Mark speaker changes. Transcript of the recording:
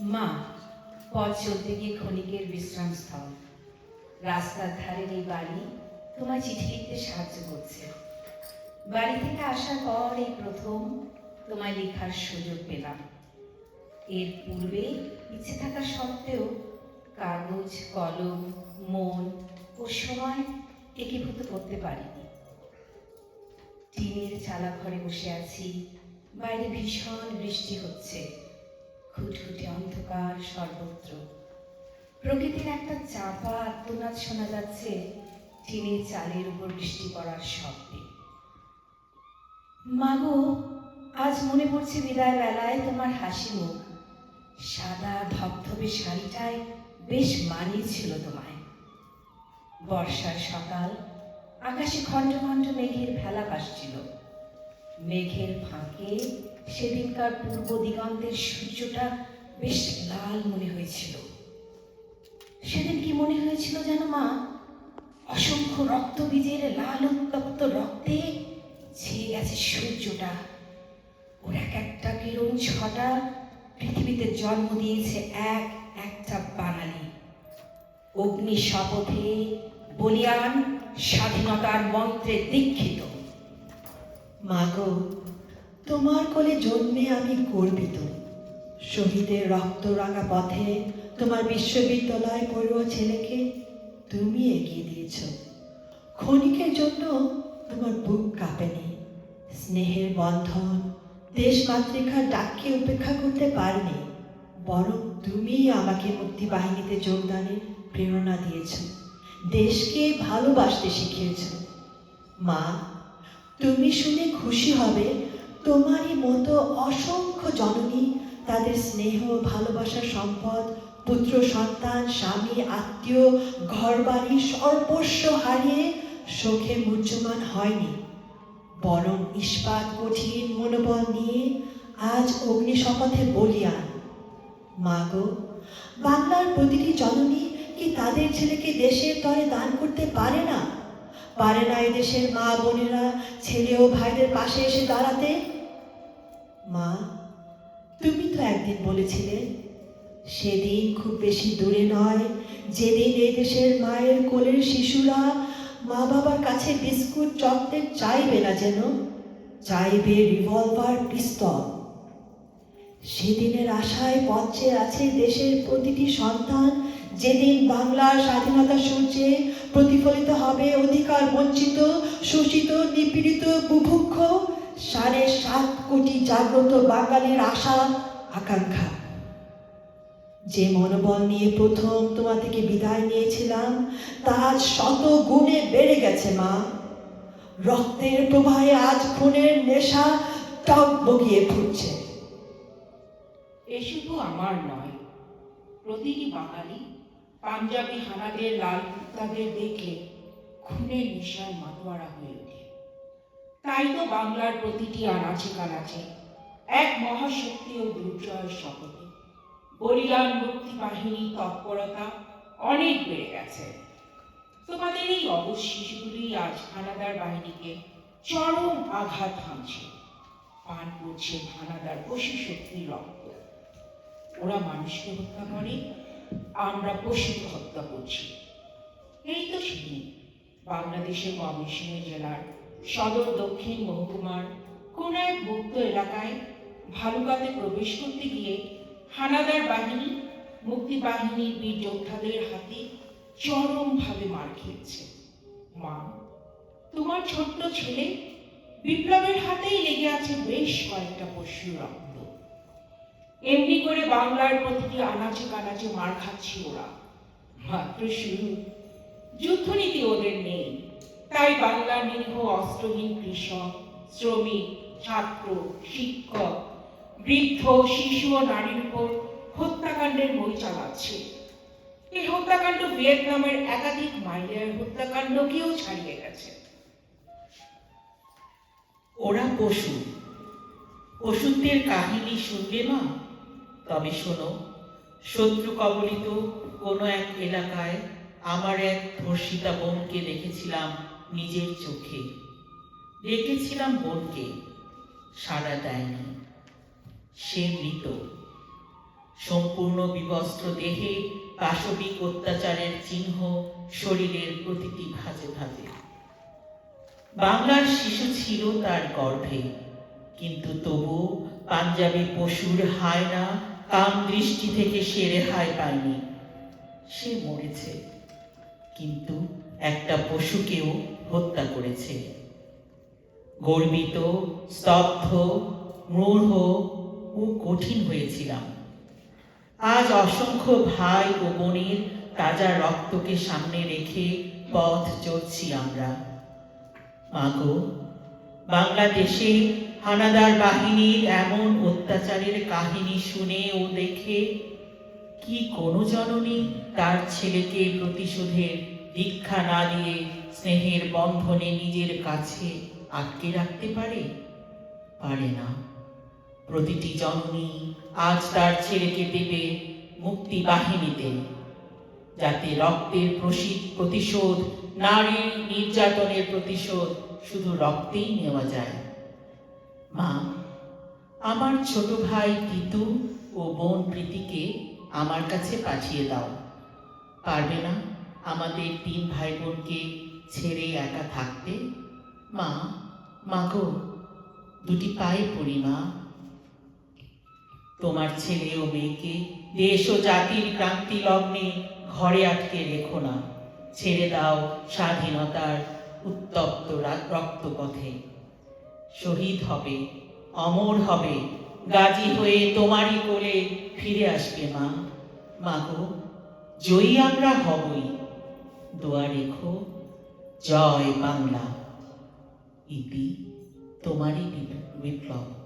Speaker 1: মা, পথ চলতে গিয়ে ক্ষণিকের বিশ্রামস্থল। রাস্তার ধারের এই বাড়ি তোমায় চিঠি লিখতে সাহায্য করছে। বাড়ি থেকে আসার পর এই প্রথম তোমায় লেখার সুযোগ পেলাম। এর পূর্বে ইচ্ছে থাকা সত্ত্বেও কাগজ, কলম, মন ও সময় একীভূত করতে পারিনি। টিনের চালা ঘরে বসে আছি, বাইরে ভীষণ বৃষ্টি হচ্ছে। খুটখুটে অন্ধকার সর্বত্র। প্রকৃতির একটা চাপা আত্মনাদ শোনা যাচ্ছে টিনের চালের উপর বৃষ্টি পড়ার শব্দে। মাগো, আজ মনে পড়ছে বিদায় বেলায় তোমার হাসি মুখ। সাদা ধবধবে শাড়িটায় বেশ মানিয়েছিল তোমায়। বর্ষার সকাল, আকাশে খণ্ড খণ্ড মেঘের ভেলা ভাসছিল। মেঘের ফাঁকে সেদিনকার পূর্ব দিগন্তের সূর্যটা বেশ লাল মনে হয়েছিল। সেদিন কি মনে হয়েছিল যেন মা? অসংখ্য রক্ত রক্তবীজের লাল উত্তপ্ত রক্তে ছেয়ে গেছে সূর্যটা। ওর এক একটা কিরণ ছটা পৃথিবীতে জন্ম দিয়েছে এক একটা বাঙালি। অগ্নি শপথে বলিয়ান স্বাধীনতার মন্ত্রে দীক্ষিত।
Speaker 2: মাগো তোমার কোলে জন্মে আমি গর্বিত। শহীদের রক্ত রাঙা পথে তোমার বিশ্ববিদ্যালয় পড়ুয়া ছেলেকে তুমি এগিয়ে দিয়েছ। ক্ষণিকের জন্য তোমার বুক কাঁপেনি। স্নেহের বন্ধন দেশ মাতৃকার ডাককে উপেক্ষা করতে পারিনি, বরং তুমি আমাকে মুক্তি বাহিনীতে যোগদানের প্রেরণা দিয়েছ। দেশকে ভালোবাসতে শিখিয়েছ। মা তুমি শুনে খুশি হবে। তোমারই মতো অসংখ্য জননী, তাদের স্নেহ ভালোবাসার সম্পদ, পুত্র, সন্তান, স্বামী, আত্মীয়, ঘরবাড়ি সর্বস্ব হারিয়ে শোকে মূর্যমান হয়নি। বরং ইস্পাত, কঠিন মনোবল নিয়ে আজ অগ্নিশপথে বলিয়ান মাগো, বাংলার প্রতিটি জননী কি তাদের ছেলেকে দেশের তরে দান করতে পারে না? পারে না দেশের মা বোনেরা, ছেলে ও ভাইদের পাশে এসে দাঁড়াতে? মা, তুমি তো একদিন বলেছিলে, সেদিন খুব বেশি দূরে নয়, যেদিন এই দেশের মায়ের কোলের শিশুরা মা বাবার কাছে বিস্কুট, চকলেট চাইবে না যেন, চাইবে রিভলভার পিস্তল। সেদিনের আশায় পথে আছে দেশের প্রতিটি সন্তান যেদিন বাংলার স্বাধীনতা সূর্যে প্রতিফলিত হবে অধিকার বঞ্চিত, শোষিত, নিপীড়িত, বুভুক্ষ, সাড়ে সাত কোটি জাগ্রত বাঙালির আশা, আকাঙ্ক্ষা। যে মনোবল নিয়ে প্রথম তোমার থেকে বিদায় নিয়েছিলাম, তা আজ শত গুণে বেড়ে গেছে, মা। রক্তের প্রবাহে আজ খুনের নেশা টক বগিয়ে ফুটছে।
Speaker 3: এ শুধু আমার নয়, প্রতিটি বাঙালি পাঞ্জাবি হানাদের লাল কুর্তাদের দেখে খুনের নেশায় মাতোয়ারা হয়ে ওঠে। তাই তো বাংলার প্রতিটি আনাচে কানাচে এক মহাশক্তি ও দুর্জয়ের শপথে। বলিদান মুক্তি বাহিনী তৎপরতা অনেক বেড়ে গেছে। তোমাদের এই অবশ শিশুগুলি আজ হানাদার বাহিনীকে চরম আঘাত হানছে। পান করছে হানাদার পশু শক্তির রক্ত। ওরা মানুষকে হত্যা করে আমরা পশুকে হত্যা করছি। এই তো সেদিন বাংলাদেশের ময়মনসিংহ জেলার সদর দক্ষিণ মহকুমার কোন এক মুক্ত এলাকায় ভালুকাতে প্রবেশ করতে গিয়ে হানাদার বাহিনী মুক্তি বাহিনীর বীর যোদ্ধাদের হাতে চরমভাবে মার খেয়েছে। মা, তোমার ছোট্ট ছেলে বিপ্লবের হাতেই লেগে আছে বেশ কয়েকটা পশুর রক্ত। এমনি করে বাংলার প্রতিটি আনাচে কানাচে মার খাচ্ছে ওরা? মাত্র শুরু। যুদ্ধনীতি ওদের নেই। তাই বাংলার নিরীহ অস্ত্রহীন কৃষক, শ্রমিক, ছাত্র, শিক্ষক, বৃদ্ধ, শিশু ও নারীর উপর হত্যাকাণ্ডের বই চালাচ্ছে। এই হত্যাকাণ্ড ভিয়েতনামের একাধিক মাইলের হত্যাকাণ্ডকেও ছাড়িয়ে গেছে।
Speaker 4: ওরা পশু। পশুত্বের কাহিনী শুনবে মা? তবে শোনো, শত্রু কবলিত কোনো এক এলাকায় আমার এক ধর্ষিতা বোনকে দেখেছিলাম নিজের চোখে। দেখেছিলাম বোনকে, সাড়া দেয়নি। সে মৃত। সম্পূর্ণ বিবস্ত্র দেহে পাশবিক অত্যাচারের চিহ্ন শরীরের প্রতিটি ভাজে ভাজে। বাংলার শিশু ছিল তার গর্ভে, কিন্তু তবু পাঞ্জাবি পশুর হায়না কাম দৃষ্টি থেকে সে রেহাই পায়নি। সে মরেছে, কিন্তু একটা পশুকেও হত্যা করেছে। গর্বিত, স্তব্ধ মূঢ় ও কঠিন হয়েছিলাম। আজ অসংখ্য ভাই ও বোনের তাজা রক্তকে সামনে রেখে পথ চলছি আমরা। মাগো, বাংলাদেশে হানাদার বাহিনীর এমন অত্যাচারের কাহিনী শুনে ও দেখে কি কোনো জননী তার ছেলেকে প্রতিশোধের দীক্ষা না দিয়ে স্নেহের বন্ধনে নিজের কাছে আটকে রাখতে পারে? পারে না। প্রতিটি জননী আজ তার ছেলেকে দেবে মুক্তি বাহিনীতে, যাতে রক্তের প্রসি- প্রতিশোধ, নারীর নির্যাতনের প্রতিশোধ শুধু রক্তেই নেওয়া যায়। মা, আমার ছোট ভাই তিতু ও বোন প্রীতিকে আমার কাছে পাঠিয়ে দাও। পারবে না আমাদের তিন ভাই বোনকে ছেড়ে একা থাকতে? মা মাগো দুটি পায়ে পড়ি মা। তোমার ছেলে ও মেয়েকে দেশ ও জাতির ক্রান্তি লগ্নে ঘরে আটকে রেখো না। ছেড়ে দাও স্বাধীনতার উত্তপ্ত রক্তপথে। শহীদ হবে, অমর হবে, গাজী হয়ে তোমারই কোলে ফিরে আসবে মা। মা গো, জয়ী আমরা হবই। দোয়া রেখো, জয় বাংলা। ইতি তোমারই বিপ্লব।